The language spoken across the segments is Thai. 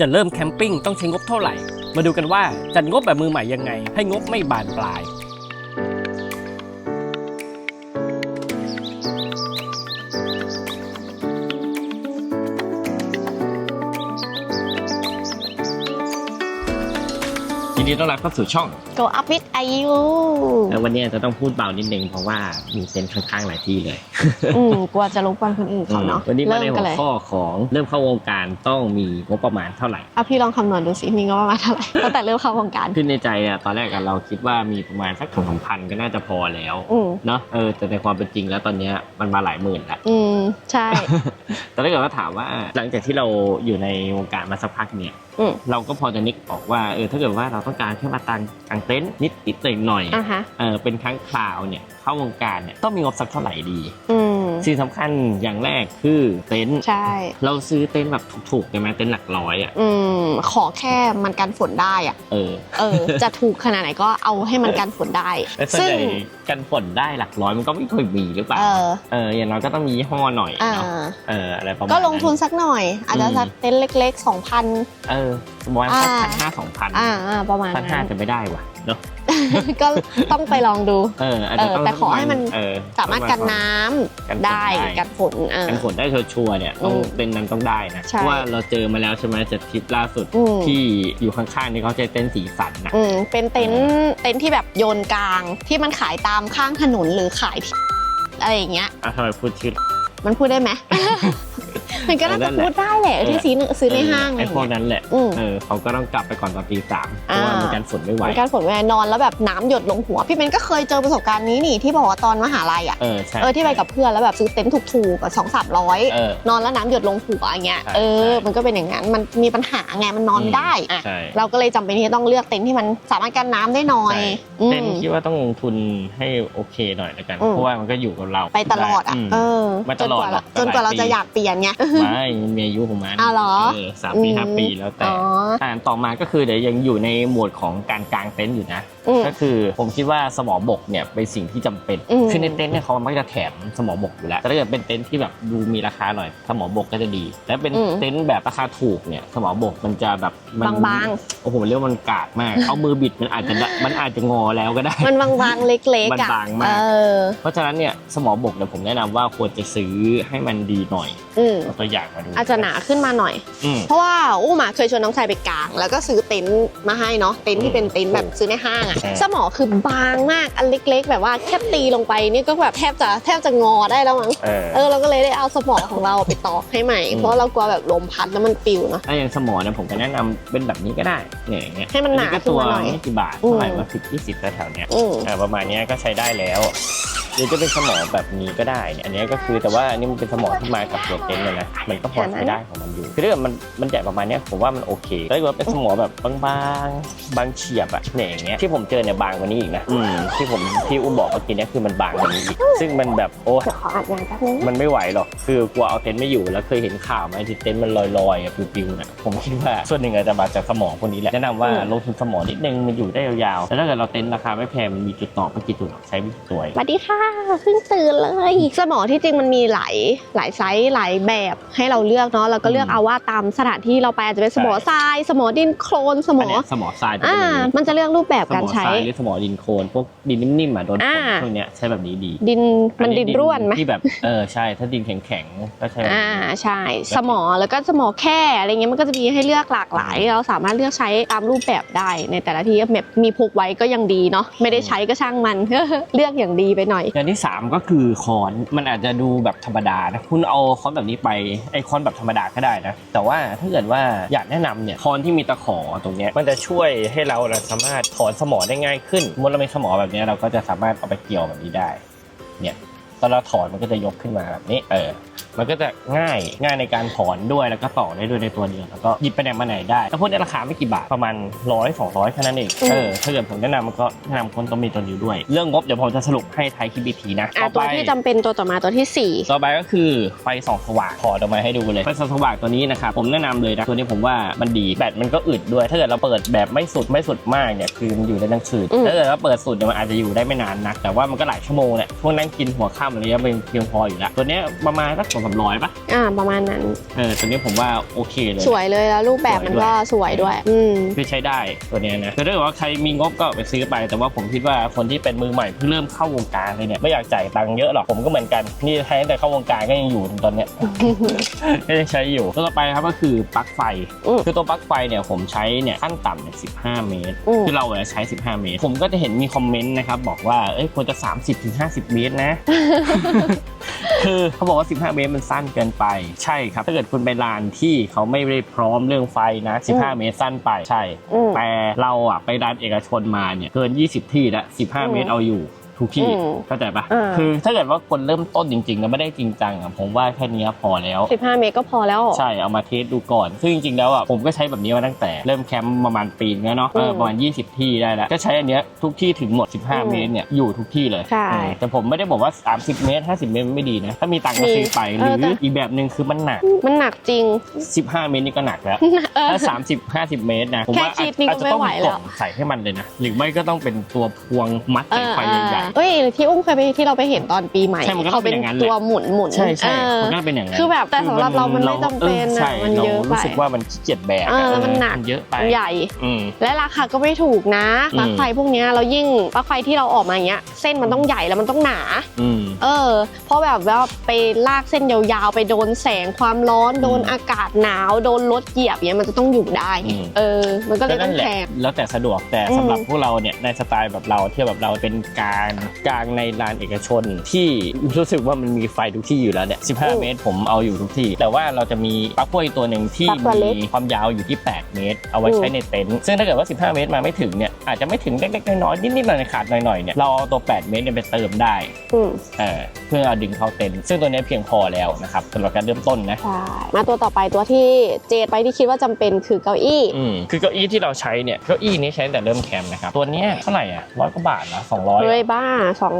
จะเริ่มแคมปิ้งต้องใช้งบเท่าไหร่ มาดูกันว่าจัดงบแบบมือใหม่ยังไง ให้งบไม่บานปลาย ดีต้อนรับเข้าสู่ช่อง Go up with IU แล้ววันนี้จะต้องพูดเบานิดนึงเพราะว่ามีเต็นท์ข้างๆหลายที่เลย อืมกลัวจะรบกวนคนอื่นเขาเนาะวันนี้มาเริ่ในมหักันวเลยข้อของเริ่มเข้าวงการต้องมีงบประมาณเท่าไหร่เอาพี่ลองคำนวณดูสิมีงบประมาณเท่าไหร่ตั้งแต่เริ่มเข้าวงการขึ้นในใจอะตอนแรกอะเราคิดว่ามีประมาณสักสองสามพันก็น่าจะพอแล้วอืมเนาะเออแต่ในความเป็นจริงแล้วตอนเนี้ยมันมาหลายหมื่นแล้วอืมใช่ แต่ถ้าเกิดว่าถามว่าหลังจากที่เราอยู่ในวงการมาสักพักเนี่ยอืม เราก็พอจะนึกออกว่าเออถ้าเกิดว่าเราต้องการแค่มาตังกางเต็นท์นิดนิดหน่อยหน่อยๆอะฮะ เออเป็นครั้งคราวเนี่ย เข้าวงการเนี่ยต้องมีงบสักเท่าไหร่ดีอืมสิ่งสำคัญอย่างแรกคือเต็นท์ใช่ เราซื้อเต็นท์แบบถูกๆใช่ไหมเต็นท์หลักร้อยอะอืมขอแค่มันกันฝนได้อะ เออเออ จะถูกขนาดไหนก็เอาให้มันกันฝนได้แต่ส่วนซึ่ง ใหญ่กันฝนได้หลักร้อยมันก็ไม่ค่อยมีหรือเปล่าเออ เอออย่างน้อยก็ต้องมียี่ห้อหน่อยอ่า เนาะเอออะไรประมาณก็ลงทุนนั้นสักหน่อย อาจจะอืมสักเต็นท์เล็กๆสองพันเออประมาณสักอ่า พันห้าสองพันอ่าอ่าประมาณพันห้านั้นจะไม่ได้ว่ะเนาะ ก็ต้องไปลองดูเอออาจเอจะอต้องแต่ขอให้มัน เออสามารถกันน้ำกันฝนได้ได้กันฝนอ่า กันฝนได้ชัวร์ๆเนี่ยต้องอืมเป็นนั้นต้องได้นะใช่เพราะว่าเราเจอมาแล้วใช่ไหมจากทริปล่าสุดอืม ที่อยู่ข้างๆนี่เขาใช้เต็นท์สีสันนะ อืมเป็นเต็นท์เต็นท์ที่แบบโยนกลางที่มันขายตามข้างถนนหรือขายที่อะไรอย่างเงี้ย อะทำไมพูดชื่อมันพูดได้ไหม มันก็น่าจะพูดได้แหละที่ซื้อซื้อในห้างอะไรไอ้อย่างพวกเงี้ยนั้นแหละอืมเออเขาก็ต้องกลับไปก่อนตอนตีสามเพราะว่าอ่ามัมันกันฝนไม่ไหวมันการฝนเวลานอนแล้วแบบน้ำหยดลงหัว พี่เบนก็เคยเจอประสบการณ์นี้นี่ที่บอกว่าตอนมหาลัยอะเออใช่เออที่ไปกับเพื่อนแล้วแบบซื้อเต็นท์ถูกๆกับสองสามร้อยเออนอนแล้วน้ำหยดลงหัวอย่างเงี้ยใช่เออใช่มันก็เป็นอย่างนั้นมันมีปัญหาไงมันนอนไม่ได้อะใช่เราก็เลยจำเป็นที่จะต้องเลือกเต็นท์ที่มันสามารถกันน้ำได้หน่อยใช่อืมเต็นท์คิดว่าต้องลงทุนให้โอเคหน่อยแล้วกันอืมเพราะว่ามันก็อยู่กับเราไปตลอดอะมเออมาจตนลอดกว่าหรเราอกจนกว่าเราหลายปีจะอยากเปลี่ยนไงไม่มันมีอายุของมันอ้าวเหรอเออสามปีห้าปีแล้วแต่อ๋ออ่าต่อมาก็คือเดี๋ยวยังอยู่ในหมวดของการกางเต็นท์อยู่นะ อืมก็คือผมคิดว่าสมอบกเนี่ยเป็นสิ่งที่จำเป็นอืม คือในเต็นท์เนี่ยเขามักจะแถมสมอบกอยู่แล้วแต่ถ้าเกิดเป็นเต็นท์ที่แบบดูมีราคาหน่อย สมอบกก็จะดี แล้วเป็นอืม เต็นท์แบบราคาถูกเนี่ยสมอบกมันจะแบบมันบางโอ้โหเรียกว่ามันกาดมาก เอามือบิดมันอาจจะได้มันอาจจะงอแล้วก็ได้ ๆ มันบางๆ เล็กๆมันอะบางมาก เออเพราะฉะนั้นเนี่ยสมอบกเนี่ยผมแนะนำว่าควรจะซื้อให้มันดีหน่อย อืมเอาตัวอย่างมาดูอาจจะหนาขึ้นมาหน่อย อืม เพราะว่าอู้หมาเคยชวนน้องชายไปกาง แล้วก็ซื้อเต็นท์มาให้เนาะเต็นท์ที่เป็นเต็นท์แบบซื้อในห้างอะใช่ สมอคือบางมากอันเล็ก ๆ แบบว่าแค่ตีลงไปนี่ก็แบบแทบจะแทบจะงอได้แล้วมั้งเออ เออเราก็เลยได้เอาสมอของเราไปตอกให้ใหม่ อืม เพราะเรากลัวแบบลมพัดแล้วมันปิวเนาะ ถ้าอย่างสมอเนี่ยผมก็แนะนำเป็นแบบนี้ก็ได้เนี่ยอย่างเงี้ยให้มันหนาก็ตัวขึ้นมาหน่อยไม่กี่บาทอืม เท่าไหร่ว่าสิบยี่สิบแถวๆเนี้ยอืม อ่าประมาณเนี้ยก็ใช้ได้แล้วหรือจะเป็นสมอแบบนี้ก็ได้เนี่ยอันเนี้ยก็คือแต่ว่าอันนี้มันเป็นสมอที่มากับตัวเต็นท์เลยนะมันก็พอใช้ได้ของมันอยู่คือถ้าเกิดมันมันใหญ่ประมาณเนี้ยผมว่ามันโอเคถ้าเกิดว่าเป็นสมอแบบบางๆ บางเฉียบอะเนี่ยอย่างเงี้ยที่ผมเจอเนี่ยบางกว่านี้อีกนะอืมที่ผมที่อุ้มบอกเมื่อกี้เนี่ยคือมันบางกว่านี้อีกซึ่งมันแบบโอ้เดี๋ยวขออัดงานแป๊บนึงมันไม่ไหวหรอกคือกลัวเอาเต็นท์ไม่อยู่แล้วเคยเห็นข่าวไหมที่เต็นท์มันลอยๆอะปิวๆนะผมคิดว่าส่วนหนึ่งอาจจะมาจากสมองพวกนี้แหละแนะนำว่าอืมลงทุนสมองนิดนึงมันอยู่ได้ยาวๆแต่ถ้าเกิดเราเต็นท์ราคาไม่แพงมันมีจุดต่อไม่กี่จุดหรอกใช้ไม่กี่ตัวเองสวัสดีค่ะเพิ่งตื่นเลย สมอที่จริงมันมีหลายหลายไซส์หลายแบบให้เราเลือกเนาะเราก็เลือกอืมเอาว่าตามสถานที่เราไปอาจจะเป็นสมอใช่ทรายสมอดินโคลนสมอันอเนี้ยสมอทรายจะเป็อ่านอย่างนี้มันจะเลือกรูปแบบสการมอทใช้รายหรือสมอดินโคลนพวกดินนิ่มๆอะโดนฝอ่านพวกเนี้ยใช้แบบนี้ดี ดินมันดินร่วนไหมที่แบบเออใช่ถ้าดินแข็งๆก็ใช้แบบอ่านี้ใช่สมอแล้วก็สมอแค่อะไรเงี้ยมันก็จะมีให้เลือกหลากหลาย เราสามารถเลือกใช้ตามรูปแบบได้ ในแต่ละที่แบบมีพกไว้ก็ยังดีเนาะไม่ได้ใช้ก็ช่างมันเลือกอย่างดีไปหน่อยอย่างที่ 3 ก็คือคอนมันอาจจะดูแบบธรรมดานะคุณเอาคอนแบบนี้ไปไอคอนแบบธรรมดาก็ได้นะ แต่ว่าถ้าเกิดว่าอยากแนะนำเนี่ยคอนที่มีตะขอตรงเนี้ยมันจะช่วยให้เราเราสามารถถอนสมอได้ง่ายขึ้นสมมติเรามีสมอแบบเนี้ยเราก็จะสามารถเอาไปเกี่ยวแบบนี้ได้ เนี่ย ตอนเราถอนมันก็จะยกขึ้นมาแบบนี้เออ มันก็จะง่ายง่ายในการถอนด้วยแล้วก็ต่อได้ด้วยในตัวเดียวแล้วก็หยิบไปไหนมาไหนได้แล้วพวกนี้ราคาไม่กี่บาทประมาณร้อยสองร้อยแค่นั้นเองอืมเออถ้าเกิดผมแนะนำมันก็แนะนำคนต้องมีตัวนี้ด้วย เรื่องงบเดี๋ยวผมจะสรุปให้ท้ายคลิปอีกทีนะอะต่อตัวไปที่จำเป็นตัวต่อมาตัวที่สี่ต่อไปก็คือไฟส่องสว่างถอดออกมาให้ดูเลยไฟส่องสว่างตัวนี้นะครับผมแนะนำเลยนะตัวนี้ผมว่ามันดีแบตมันก็อึดด้วย ถ้าเกิดเราเปิดแบบไม่สุดไม่สุดมากเนี่ยคือมันอยู่ได้ทั้งคืนอืมถ้าเกิดเราเปิดสุดเนี่ยมันอาจจะอยู่ได้ไม่นานนัก แต่ว่ามันก็หลายชั่วโมงแหละช่วงนั้นกินหัวค่ค่ำอะไรเงี้ยเป็นเพียงพออยู่แล้วตัวเนี้ยประมาณสักสองสามร้อยปะอ่าประมาณนั้น เออตัวนี้ผมว่าโอเคเลย สวยเลยแล้วรูปแบบมันก็สวยด้วย อืมคือใช้ได้ตัวเนี้ยนะคือถ้าเกิดว่าใครมีงบก็ไปซื้อไป แต่ว่าผมคิดว่าคนที่เป็นมือใหม่เพิ่งเริ่มเข้าวงการเลยเนี่ยไม่อยากจ่ายตังค์เยอะหรอกผมก็เหมือนกันนี่ใช้ตั้งแต่เข้าวงการก็ยังอยู่ถึงตอนเนี้ยก็ยังใช้อยู่ตัวต่อไปครับก็คือปลั๊กไฟอืมคือตัวปลั๊กไฟเนี่ยผมใช้เนี่ยขั้นต่ำเนี่ย15เมตรอืมคือเราเนี่ยใช้ 15 เมตร ผมก็จะเห็นมีคอมเมนต์นะครับบอกว่าเอ้ยควรจะ 30ถึง50 เมตรนะคือเขาบอกว่า 15 เมตรมันสั้นเกินไป ใช่ครับ ถ้าเกิดคุณไปลานที่เขาไม่ได้พร้อมเรื่องไฟนะ 15 เมตรสั้นไป ใช่ อืมแต่เราอะไปร้านเอกชนมาเนี่ย เกิน 20 ที่แล้ว15 เมตรเอาอยู่ ทุกที่อืมเข้าใจปะอ่า คือถ้าเกิดว่าคนเริ่มต้นจริงๆแล้วไม่ได้จริงจังอะผมว่าแค่เนี้ยพอแล้วสิบห้าเมตรก็พอแล้ว ใช่เอามาเทสดูก่อน ซึ่งจริงๆแล้วอะผมก็ใช้แบบนี้มาตั้งแต่เริ่มแคมป์ประมาณปีนึงแล้วเนาะเอออืมประมาณ 20 ที่ได้แล้วก็ใช้อันเนี้ยทุกที่ถึงหมดอืม15 เมตรเนี่ยอยู่ทุกที่เลยใช่เออแต่ผมไม่ได้บอกว่า 30 เมตร 50 เมตรมันไม่ดีนะ ถ้ามีตังค์ก็มีซื้อไป หเอรืออแต่ อีกแบบหนึ่งคือมันหนัก มันหนักจริง 15 เมตรนี่ก็หนักแล้ว เออ ถ้า 30 50 เมตรนะผมว่าแค่คิดนี่ก็อาจจะต้องไม่ไหวมีแล้กล่วองใส่ให้มันเลยนะ หรือไม่ก็ต้องเป็นตัวพวงมัดเอสายอไฟเออใหญ่เอ้ยที่อุ้มเคยไปที่เราไปเห็นตอนปีใหม่ใช่มันก็ต้เขาองเป็เป็นนอย่างนั้นแหละ ตัวหมุนหมุนใช่ใช่เออมันก็เป็นอย่างนั้นคือแบบแต่สำหรับเรามันไม่จำเป็นอออะใช่มันเยอะไปรารู้สึกว่ามันขี้เกียจแบกเออแล้วมันหนัก เยอะไปมันใหญ่ อืม และราคาก็ไม่ถูกนะอืมปลั๊กไฟพวกเนี้ยเรายิ่งปลั๊กไฟที่เราออกมาอย่างเงี้ยเส้นมันต้องใหญ่แล้วมันต้องหนา อืม เออเพราะแบบว่าไปลากเส้นยาวๆ ไปโดนแสงความร้อน โดนอืมอากาศหนาว โดนรถเหยียบเงี้ยมันจะต้องอยู่ได้อืม เออ มันก็เลยต้นั่องนแหละแพง แล้วแต่สะดวกแต่อืมสำหรับพวกเราเนี่ยในสไตล์แบบเราที่แบบเราเป็นกลางกลางในลานเอกชน ที่รู้สึกว่ามันมีไฟทุกที่อยู่แล้วเนี่ย 15 เมตร ผมเอาอยู่ทุกที่ แต่ว่าเราจะมีปลั๊กพวกอีกตัวหนึ่งที่ปลั๊กตัวเล็กมีความยาวอยู่ที่ 8 เมตร เอาไว้ใช้ในเต็นท์ซึ่งถ้าเกิดว่า 15 เมตรมาไม่ถึงเนี่ยอาจจะไม่ถึงเล็กๆน้อยๆนิดๆหน่อยๆขาดหน่อยๆเนี่ยเราเอาตัว 8 เมตรเนี่ยไปเติมได้อืมเออเพื่อเอาดึงเข้าเต็นท์ซึ่งตัวเนี้ยเพียงพอแล้วนะครับสำหรับการเริ่มต้นนะใช่มาตัวต่อไปตัวที่เจดไปที่คิดว่าจำเป็นคือเก้าอี้อืมคือเก้าอี้ที่เราใช้เนี่ยเก้าอี้นี้ใช้ตั้งแต่เริ่มแคมป์นะครับตัวเนี้ยเท่าไหร่อะร้อยกว่าบาทเหรอสองร้อยเฮ้ยบ้า200สอง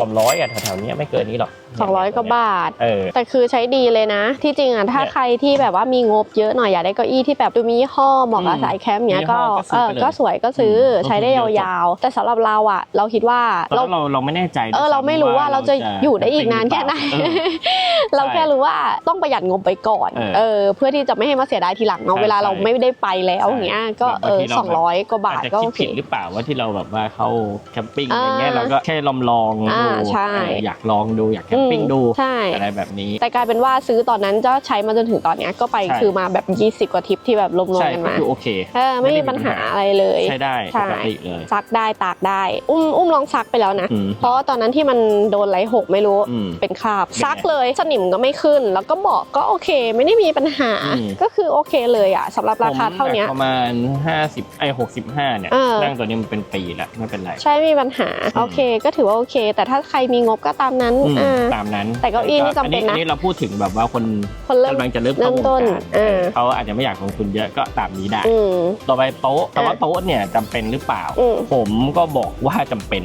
สามร้อยอะแถวๆเนี้ยไม่เกินนี้หรอก200กว่าบาท เออ แต่คือใช้ดีเลยนะ ที่จริงอะถ้าเนี่ยใครที่แบบว่ามีงบเยอะหน่อยอยากได้เก้าอี้ที่แบบดูมียี่ห้อเหมาะกับอืมสายแคมป์เนี้ยมียี่ก็ห้อก็ซื้เอออไปเลยก็สวยก็ซื้ออมใช้ได้ก็คือยยาวๆ แต่สำหรับเราอะ เราคิดว่าเราเราเราเราไม่แน่ใจเออเราไม่รู้ว่าเราจะอยู่ได้อีกนานแค่ไหน เออ เราแค่รู้ว่าต้องประหยัดงบไปก่อนเออเออเพื่อที่จะไม่ให้มาเสียดายทีหลังเนาะใช่เวลาเราใช่ไม่ได้ไปแล้วอย่างเงี้ยก็แบบเออบางทีเรา สองร้อยกว่าบาอาทจจะก็คิดโอเค ผิดหรือเปล่าว่าที่เราแบบว่าเข้าแคมปิ้งอะไรเงี้ยอ่า เราก็แค่ลองลองๆอ่าดูใช่เอออยากลองดูอยากแคมปิ้งดูใช่อะไรแบบนี้ แต่กลายเป็นว่าซื้อตอนนั้นก็ใช้มาจนถึงตอนเนี้ยก็ไปใช่คือมาแบบ 20 กว่าทริปที่แบบรวมใช่ๆกันก็มาคือโอเคเออไม่มีปัญหาอะไรเลยใช้ได้ใช่ปกติเลยซักได้ตากได้ อุ้มอุ้มลองซักไปแล้วนะอืมเพราะว่าตอนนั้นที่มันโดนไหลหกไม่รู้อืมเป็นคราบเป็นไงซักเลยสนิมก็ไม่ขึ้น แล้วก็เบอกก็โอเค ไม่ได้มีปัญหาอืมก็คือโอเคเลยอะสำหรับราคาเท่าเนี้ยผมประมาณ 50ไอ้65เนี่ยเออนั่งตัวนี้มันเป็นปีแล้วไม่เป็นไรใช่ไม่มีปัญหาอืมโอเคก็ถือว่าโอเค แต่ถ้าใครมีงบก็ตามนั้นอืมอ่า ตามนั้นแต่เก้าอี้นี่จำเป็นนะอันนี้เราพูดถึงแบบว่าคนคนเริ่มกำลังจะเริ่มเริ่เข้ามวงต้นการเออ เขาอาจจะไม่อยากลงทุนเยอะก็ตามนี้ได้ อืม ต่อไปโต๊ะแต่ว่าเออโต๊ะเนี่ยจำเป็นหรือเปล่า อืม ผมก็บอกว่าจำเป็น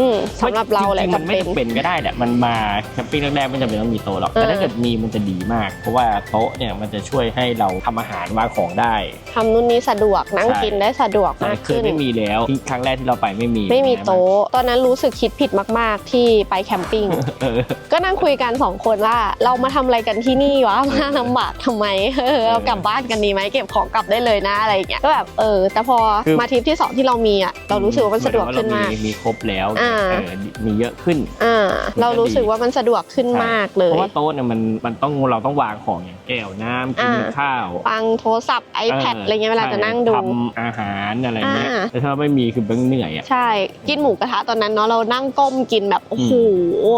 อืมสำหรับเราแหละจงๆมันจำไม่เป็น จำเป็นก็ได้แหละมันมาแคมปิ้งแรกๆไม่จำเป็นต้องมีโต๊ะหรอกแต่เออถ้าเกิดมีมันจะดีมาก เพราะว่าโต๊ะเนี่ยมันจะช่วยให้เราทำอาหารวางของได้ ทำนู่นนี่สะดวกนั่งใช่ กินได้สะดวกแต่มากเคยขึ้น ไม่มีแล้วที่ครั้งแรกที่เราไปไม่มีไม่มีโต๊ะ ตอนนั้นรู้สึกคิดผิดมาก ๆ ที่ไปแคมปิ้งเออก็นั่งคุยกันสองคนว่าเรามาทำอะไรกันที่นี่วะมาลำบากทำไมเออเรากลับบ้านกันดีไหมเก็บของกลับได้เลยนะอะไรอย่างเงี้ยก็แบบเออ แต่พอคือมาทริปที่สองที่เรามีอะเรารู้สึกว่ามันสะดวกขึ้นมากเหอนว่เรมีครบแล้วอ่าเออมีเยอะขึ้นอ่าเรารู้สึกว่ามันสะดวกขึ้นมากเลเพยราะว่าโต๊ะเนี่ยมันมันต้องเราต้องวางของอย่างแก้วน้ำกินอ่าข้าวฟังโทรศัพท์ iPad อะไรเงี้ยเวลาจะนั่งดูทำอาหารอะไรเงี้ยอ่าแต่ถ้าไม่มีคือเบิ้งเหนื่อยอะใช่กินหมูกระทะตอนนั้นเนาะเรานั่งก้มกินแบบโอ้โห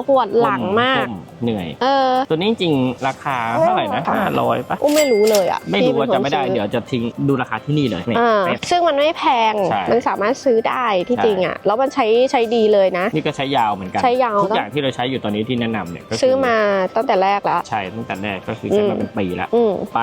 ปวดหลังมากก้เหนื่อย เออ ตัวนี้จริงๆราคาเท่าไหร่นะห้าร้อยปะอุ้มไม่รู้เลยอะไม่รู้ว่าพี่จะเป็นคนไม่ได้ซื้อเดี๋ยวจะทิ้งดูราคาที่นี่เลยเนี่ยอ่าเนี่ยซึ่งมันไม่แพงใช่มันสามารถซื้อได้ที่ใช่จริงอะแล้วมันใช้ใช้ดีเลยนะ นี่ก็ใช้ยาวเหมือนกันใช้ยาวทุกอย่างที่เราใช้อยู่ตอนนี้ที่แนะนำเนี่ยก็คืซื้อมาตั้งแต่แรกแล้วใช่ตั้งแต่แรกก็คือใช้มาอืมเป็นปีแล้วอืมไป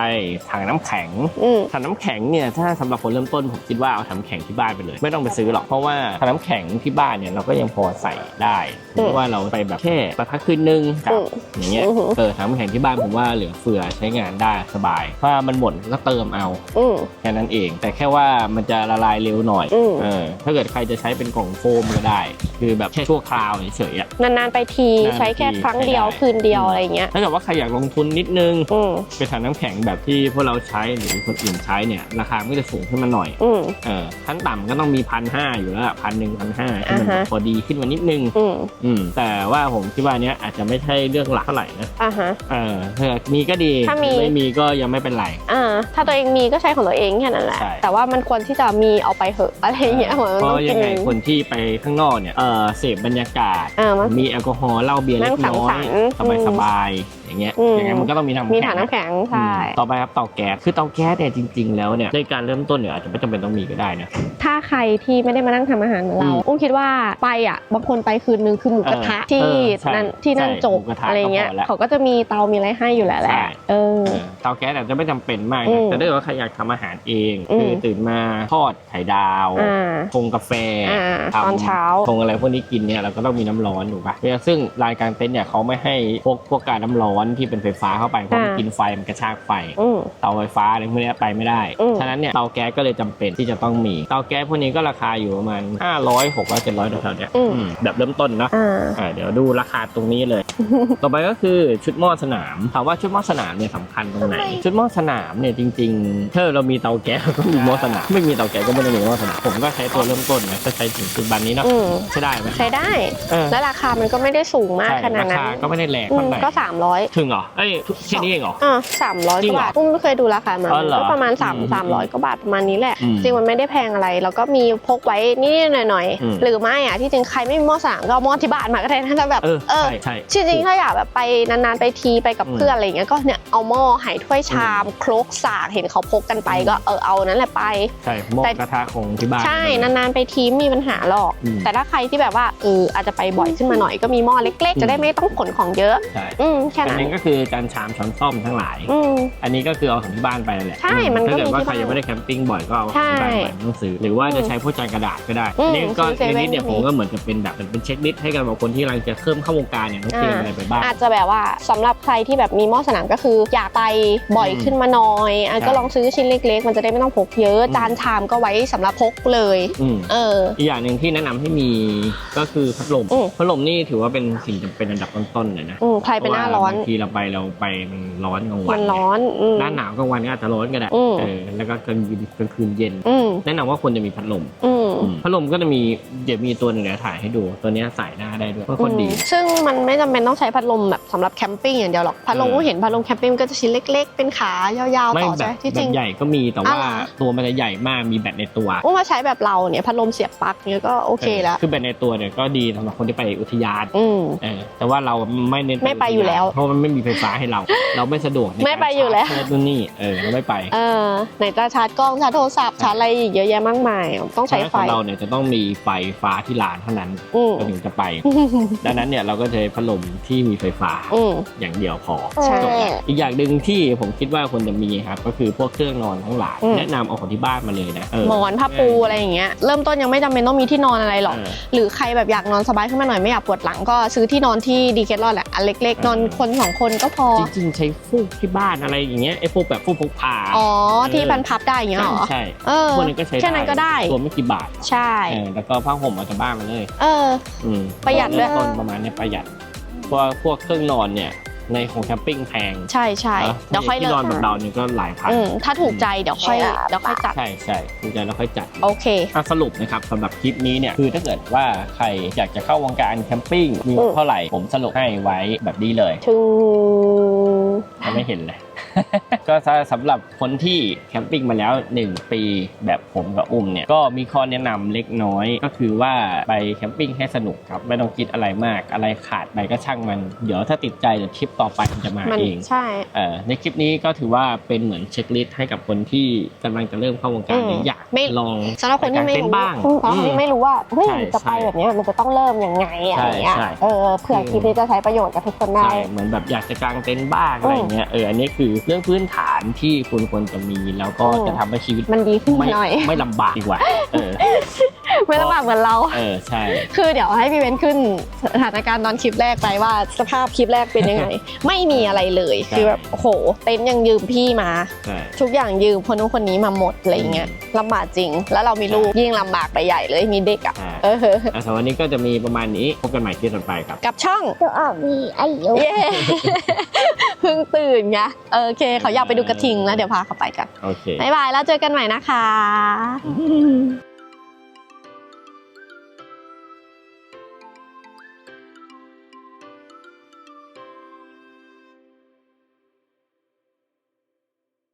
ถังน้ำแข็งอืมถังน้ำแข็งเนี่ยถ้าสำหรับคนเริ่มต้นผมคิดว่าเอาถังน้ำแข็งที่บ้านไปเลย ไม่ต้องไปซื้อหรอกเพราะว่าถังน้ำแข็งที่บ้านเนี่ยเราก็ยังพอใส่ได้สมมอืติมว่าเราไปแบบแค่ประพักคืนนึงกลับอืมอย่างเงี้ยอือหือเออถังน้ำแข็งที่บ้านผมว่าเหลือเฟือใช้งานได้สบาย ถ้ามันหมดก็เติมเอาอืมแค่นั้นเอง แต่แค่ว่ามันจะละลายเร็วหน่อยอืมเออถ้าเกิดใครจะใช้เป็นกล่องโฟมก็ได้ คือแบบแค่ชั่วคราวเฉยๆอะนานๆไปทีนานๆใช้แค่ครั้งเดียวใช้ได้คืนเดียวอะไรเงี้ยถ้าเกิดว่าใครอยากลงทุนนิดนึงอืมเป็นถังน้ำแข็งแบบที่พวกเราใช้หรือคนอื่นใช้เนี่ยราคาก็จะสูงขึ้นมาหน่อยอืมเออขั้นต่ำก็ต้องมีพันห้าอยู่แล้วพันหนึ่งพันห้าที่มันอ่าฮะพอดีขึ้นมานิดนึง อืมอืม แต่ว่าผมคิดว่าเนี้ยอาจจะไม่ใช่เรื่องหลักเท่าไหร่นะ อ่าฮะ เออถ้ามีก็ดีถ้ามี ไม่มีก็ยังไม่เป็นไร อ่า ถ้าตัวเองมีก็ใช้ของตัวเองแค่นั้นแหละ ใช่ แต่ว่ามันควรที่จะมีเอาไปเหอะอะไรเงี้ยเหมือนมันเพต้องราะกิยันงไงคนที่ไปข้างนอกเนี่ย เออเสพบรรยากาศ อ่ามันมีแอลกอฮอล์เหล้าเบียร์นั่เล็งกน้อสัยงสรรค์สบายสบายๆ อย่างเงี้ยอืมอย่างเงี้ยมันก็ต้องมีน้ำมีแข็งถังน้ำแข็งใช่อืมต่อไปครับเตาแก๊สคือเตาแก๊สเนี่ยจริง ๆ แล้วเนี่ยในการเริ่มต้นเนี่ยอาจจะไม่จำเป็นต้องมีก็ได้นะ ถ้าใครที่ไม่ได้มานั่งทำอาหารเหมือนเราอืมอุ้มคิดว่าไปอะบางคนไปคืนนึงคือหมูกระทะเออที่เออใช่นั่นที่นั่นใช่จบหมูกระทะอะไรเงี้ยก็พอแล้วเขาก็จะมีเตามีอะไรให้อยู่แล้วแหละใช่เออ เออเตาแก๊สอาจจะไม่จำเป็นมากอืนะมแต่ถ้าเกิดว่าใครอยากทำอาหารเองอืม คือตื่นมาทอดไข่ดาวอ่า ชงกาแฟอ่าทำตอนเช้า ชงอะไรพวกนี้กินเนี่ยเราก็ต้องมีน้ำร้อนถูกปะเนี่ยซึ่งรายกลางเต็นท์เนี่ยเขาไม่ให้พวกพวกการน้ำร้อนที่เป็นไฟฟ้าเข้าไปเพราะมันอ่ากิกินไฟมันกระชากไฟอืมเตาไฟฟ้าอะไรพวกเนี้ยไปไม่ได้อืมฉะนั้นเนี่ยเตาแก๊สก็เลยจำเป็นที่จะต้องมี เตาแก๊สพวกนี้ก็ราคาอยู่ประมาณ500 600 700แถวๆเนี้ยอืมอืมแบบเริ่มต้นเนอะอ่าอ่าเดี๋ยวดูราคาตรงนี้เลย ต่อไปก็คือชุดหม้อสนามถามว่าชุดหม้อสนามเนี่ยสำคัญตรงไหน ชุดหม้อสนามเนี่ยจริงๆถ้าเรามีเตาแก๊สเราก็มีหม้อสนามไม่มีเตาแก๊สก็ไม่ต้องมีหม้อสนามผมก็ใช้ตัวเริ่มต้นนะก็ใช้ถึงปัจจุบันนี้เนาะอืมใช้ได้ไหมใช้ได้เออและราคามันก็ไม่ได้สูงมากใช่ขนาดรานั้นคาก็ไม่ได้แรงอืเท่ามไหร่ก็สามร้อยถึงเหรอเอ้ยแค่นี้เองเหรอ อ่าสามร้อยจริกงเหรอว่าบาทอุ้มไม่เคยดูราคามาอ๋อเหรอก็ประมาณสามอืมสามร้อยกว่าบาทประมาณนี้แหละอืมจริงมันไม่ได้แพงอะไร แล้วก็มีพกไว้นิดๆหน่อยอืม ๆ หรือไม่อะที่จริงใครไม่มีหม้อสามก็เอาหม้อที่บ้านมาก็ได้นะถ้าแบบเออเออใช่ใช่ จริงๆถ้าอยากแบบไปนานๆไปทีไปกับอืมเพื่อนอะไรอย่างเงี้ยก็เนี่ยเอาหม้อไหถ้วยชามครกสากเห็นเขาพกกันไปก็เออเอานั่นแหละไป ใช่หม้อแต่ กระทะของที่บ้าน ใช่นานๆไปทีไม่มีปัญหาหรอก อืมแต่ถ้าใครที่แบบว่าเอออาจจะไปบ่อยขึ้นมาหน่อยก็มีหม้อเล็กๆจะได้ไม่ต้องขนของเยอะ ใช่ อืมแค่อันนั้นนี้ก็คือจานชามช้อนซ่อมทั้งหลาย อืม อันนี้ก็คือเอาของที่บ้านไปนั่นแหละใช่มันก็ถ้าเกิดมีว่าที่ใครบ้านยังไม่ได้แคมปิ้งบ่อยก็เอาของที่บ้านไปไม่ต้องซื้อหรือว่าจะใช้พวกจานกระดาษก็ได้อืมอันนี้ก็ซื้อเซในเว่น นี้เนี่ยก็ผมีมก็เหมือนจะเป็นแบบเป็นเช็คลิสต์ให้กับคนที่กำลังจะเริ่มเข้าวงการเนี่ยต้องเตรียมอะไรไปบ้าง อาจจะแบบว่าสำหรับใครที่แบบมีหม้อสนามก็คืออยากไปบ่อยอืมขึ้นมาหน่อยอะใช่ก็ลองซื้อชิ้นเล็ก ๆ มันจะได้ไม่ต้องพกเยอะอืม จานชามก็ไว้สำหรับพกเลย อืม เออ อีกอย่างหนึ่งที่แนะนำให้มีก็คือพัดลม อืม พัดลมนี่ถือว่าเป็นสิ่งจำเป็นอันดับต้นๆเลยนะอืมใครเป็นหน้าร้อนเพะว่บางทีเราไปเราไปมันร้อนกลางวัมันนร้อนอืม หน้าหนาวกลางวันก็อาจจะร้อนก็ได้อืม เออแล้วก็กลางคืนกลางคืนเย็นอืมแนะนำว่าควรจะมีพัดลม อืม พัดลมก็จะมีเดี๋ยวมีตัวหนึ่งเดี๋ยวถ่ายให้ดู ตัวเนี้ยใส่หน้าได้ด้วยก็คนดี อืมซึ่งมันไม่จำเป็นต้องใช้พัดลมแบบสำหรับแคมปิ้งอย่างเดียวหรอก พัดลมเออ ก็เห็นพัดลมแคมปิ้งก็จะชิ้นเล็ก ๆ เป็นขายาวๆไม่ต่อแบใช่บไหมที่แบจริบง ใหญ่ก็มีแต่ว่าอ่า ตัวมันจะใหญ่มากมีแบตในตัว อุ้มมาใช้แบบเราเนี่ยพัดลมเสียบปลั๊กเนี่ยก็โอเคแล้ว คือแบตในตัวเนี่ยก็ดีสำหรับคนที่ไปอุทยานอืม เออแต่ว่าเราไม่เน้นไม่ไปอยู่แล้วเพราะมันไม่มีไฟฟ้าให้เรา เราไม่สะดวกในการไม่ไปอยู่แล้ว ชาร์จนู่นนี่เออเราไม่ไปเออไหนจะชาร์จกล้องชาร์จโทรศัพท์ชาร์จอะไรอีกเยอะแยะมากมาย ต้องใช้ไฟของเราเนี่ยจะต้องมีไฟฟ้าที่ร้านเท่านั้นอืมก็ถึงจะไป ดังนั้นเนี่ยเราก็จะใช้พัดลมที่มีไฟฟ้าอืม อย่างเดียวพอใช่ จบละอีกอย่างหนึ่งที่ผมคิดว่าควรจะมีครับก็คือพวกเครื่องนอนทั้งหลายอืม แนะนำเอาของที่บ้านมาเลยนะเหมอนผ้าปูอะไรอย่างเงี้ยเริ่มต้นยังไม่จำเป็นต้องมีที่นอนอะไรหรอกเออหรือใครแบบอยากนอนสบายขึ้นมาหน่อยไม่อยากปวดหลังก็ซื้อที่นอนที่ดีเคทลอนแหละอันเล็กๆ นอนคนสองคนก็พอ จริงๆใช้ฟูกที่บ้านอะไรอย่างเงี้ยไอ้พวกแบบฟูกพกพา อ๋อที่มันพับได้อย่างเงี้ยเหรอใช่เออ พวกนี้ก็ใช้แค่นั้นก็ได้ ตัวไม่กี่บาทใช่ เออแล้วก็ผ้าห่มเอาจากบ้านมาเลยเออ อืมประหยัดด้วยเริ่มต้นประมาณเนี้ยประหยัดเพราะว่าพวกเครื่องนอนเนี่ยในของแคมปิ้งแพงใช่ใช่นะเดี๋ยวค่อยที่เลินกอนแบบเราเนี่ยก็หลายพันอืมถ้าถูกใจเดี๋ยวค่อยเดี๋ยวค่อยจัด ใช่ใช่ถูกใจแล้วค่อยจัด โอเค อะสรุปนะครับสำหรับคลิปนี้เนี่ยคือถ้าเกิดว่าใครอยากจะเข้าวงการแคมปิ้งมีงบเท่าไหร่ผมสรุปให้ไว้แบบนี้เลยถึงยังไม่เห็นเลย ก็ถ้าสำหรับคนที่แคมปิ้งมาแล้ว 1 ปีแบบผมกับอุ้มเนี่ยก็มีข้อแนะนำเล็กน้อยก็คือว่าไปแคมปิ้งให้สนุกครับไม่ต้องคิดอะไรมากอะไรขาดไปก็ช่างมัน เดี๋ยวถ้าติดใจเดี๋ยวทริปต่อไปมันจะมามันเองใช่เอ่อในคลิปนี้ก็ถือว่าเป็นเหมือนเช็คลิสต์ให้กับคนที่กำลังจะเริ่มเข้าวงการอืมหรืออยากไม่ลองสำหรับคนที่ไม่ปกางเต็นรู้ท์บ้างอืมสำหรับคนที่ไม่รู้ว่าเฮ้ยใช่จะไปใช่แบบเนี้ยมันจะต้องเริ่มยังไงอะไรอย่างเงี้ยใช่ใช่เออเผื่อคลิปนี้จะใช้ประโยชน์กับทุกคนได้ใช่เหมือนแบบอยากจะกางเต็นท์บ้างอะไรเงี้ยเอออันนี้คือเรื่องพื้นฐานที่คุณควรจะมี แล้วก็อืมจะทำให้ชีวิตมันดีขึ้นไม่หน่อย ไม่ลำบากดีกว่าเออ ไม่ลำบากเหมือนเรา เออใช่ คือเดี๋ยวให้พี่เว้นขึ้นสถานการณ์ตอนคลิปแรกไปว่าสภาพคลิปแรกเป็นยังไง ไม่มีอะไรเลยใช่ คือแบบโอ้โหเต็นท์ยังยืมพี่มา ใช่ ทุกอย่างยืมคนนู้นคนนี้มาหมดอะไรเงี้ยลำบากจริง แล้วเรามีลูกยิ่งลำบากไปใหญ่เลยมีเด็กอะ ใช่ เออ อะสำหรับวันนี้ก็จะมีประมาณนี้พบกันใหม่ที่ต่อไปครับ กับช่อง ตัวออกมีอายุ เย้ เพิ่งตื่นไงเออโอเคเขาอยากไปดูกระทิงแล้วเดี๋ยวพาเขาไปกันโอเค บ๊ายบายแล้วเจอกันใหม่นะคะ